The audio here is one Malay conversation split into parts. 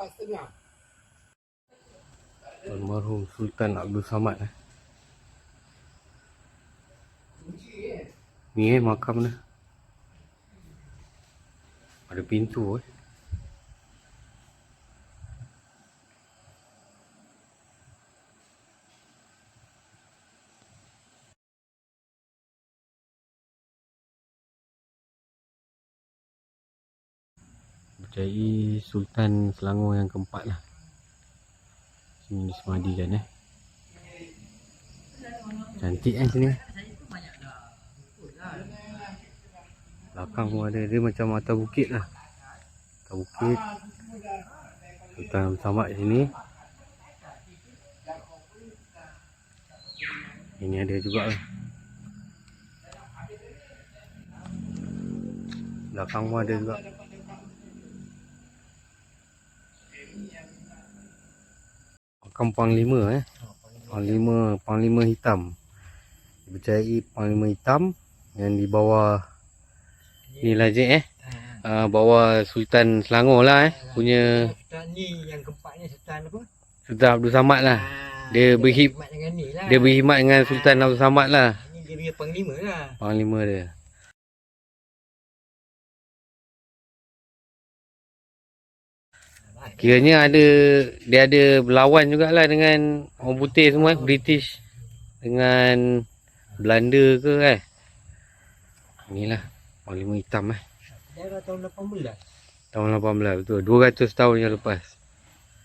empat setengah. Almarhum Sultan Abdul Samad eh. Ni eh makam dia. Ada pintu eh. Berjaya Sultan Selangor yang keempat lah. Sini disemadikan eh. Cantik kan sini. Belakang pun ada dia macam atas bukit lah. Atas bukit. Sultan Samad sini. Ini ada juga lah. Belakang pun ada juga. Makam Panglima eh. Panglima Panglima hitam. Dipercayai Panglima hitam yang di bawah ni lah je eh. Uh, bawah Sultan Selangor lah eh. Punya Sultan ni yang keempat ni Sultan apa? Sultan Abdul Samad lah. Ah, Dia berhib- berkhidmat dengan ni lah. Dia berkhidmat dengan Sultan Abdul Samad lah. Ni dia punya panglima lah. Panglima dia. Kiranya ada dia ada berlawan jugalah dengan orang putih semua eh, British dengan Belanda ke kan. Inilah Panglima hitam eh. Dah tahun 18. Tahun 18 betul. 200 tahun yang lepas.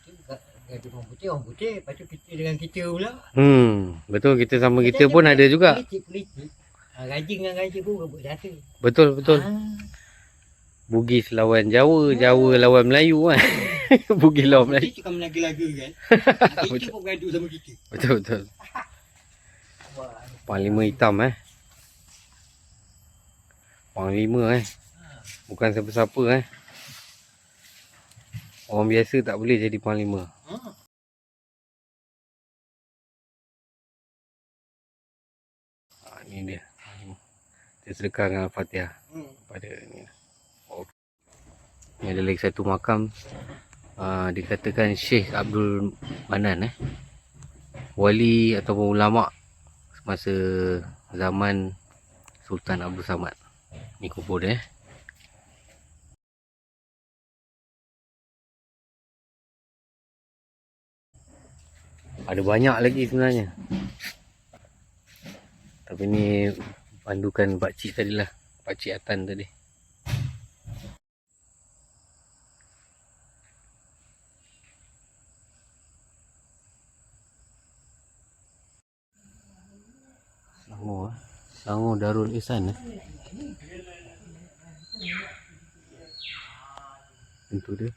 Kita Ganti orang putih, orang putih. Lepas tu kita dengan kita pula. Hmm, betul kita sama kita pun ada juga. Politik-politik. Ha, raja dengan raja pun rebut data. Betul betul. Ha, Bugis lawan Jawa, Jawa lawan Melayu kan. Bugis lawan Melayu. Kita suka lagu-lagu kan. Ha, kita pun bergaduh sama kita. Betul betul. Panglima hitam eh. Panglima eh. Bukan siapa-siapa eh. Orang biasa tak boleh jadi panglima. ha. Ni dia. Dia sedekah dengan Al-Fatihah Hmm. pada ni. Oh. Ni ada lagi satu makam. Uh, dikatakan Syekh Abdul Manan eh. Wali ataupun ulama semasa zaman Sultan Abdul Samad. Ni kubur dia eh. Ada banyak lagi sebenarnya. Tapi ni pandukan pakcik tadi lah. Pakcik Atan tadi. Selangor eh. Selangor Darul Ihsan eh. Pintu dia.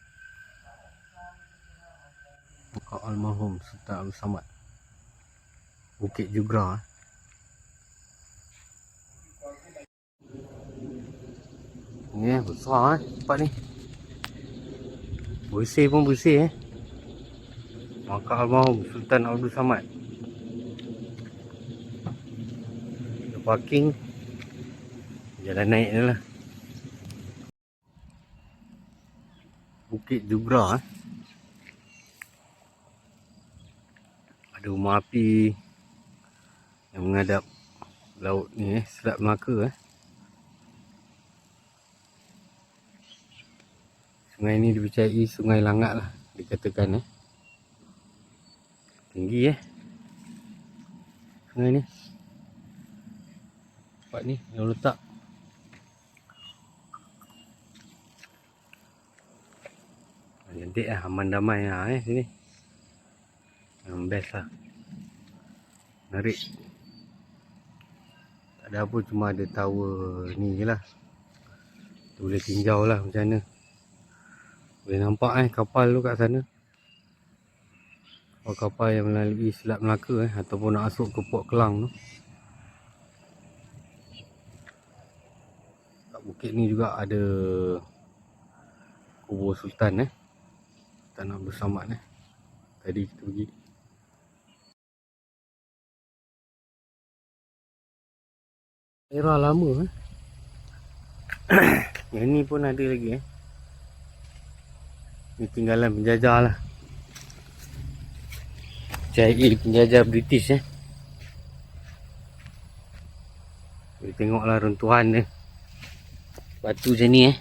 Muka almarhum Sultan Abdul Samad. Bukit Jugra eh. Ni eh, besar eh tempat ni. Bersih pun bersih eh. Maka almarhum Sultan Abdul Samad. Parking. Jalan naik ni lah. Bukit Jugra eh. Ada rumah api yang menghadap laut ni eh, Selat Melaka eh. Sungai ni dipercayai sungai langat lah dikatakan eh. Tinggi eh. Sungai ni. Tempat ni yang letak. Cantik lah aman damai lah eh sini. Yang best lah. Menarik. Tak ada apa cuma ada tower ni je lah. Tu boleh tinjau lah macam mana. Boleh nampak eh kapal tu kat sana. Kapal-kapal yang melalui Selat Melaka eh ataupun nak masuk ke Port Kelang tu. Bukit ni juga ada kubur Sultan eh. Sultan Abdul Samad eh. Tadi kita pergi. Era lama eh. Yang ni pun ada lagi eh. Ni tinggalan penjajah lah. CIA penjajah British eh. Boleh tengoklah runtuhan dia. Batu macam ni eh.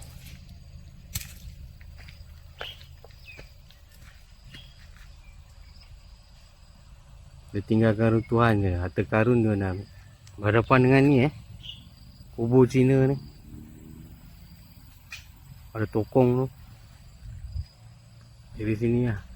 Dia tinggalkan runtuhan je. Harta karun dia nak. Berhadapan dengan ni eh. Kubur Cina ni. Ada tokong tu. Dari sini lah.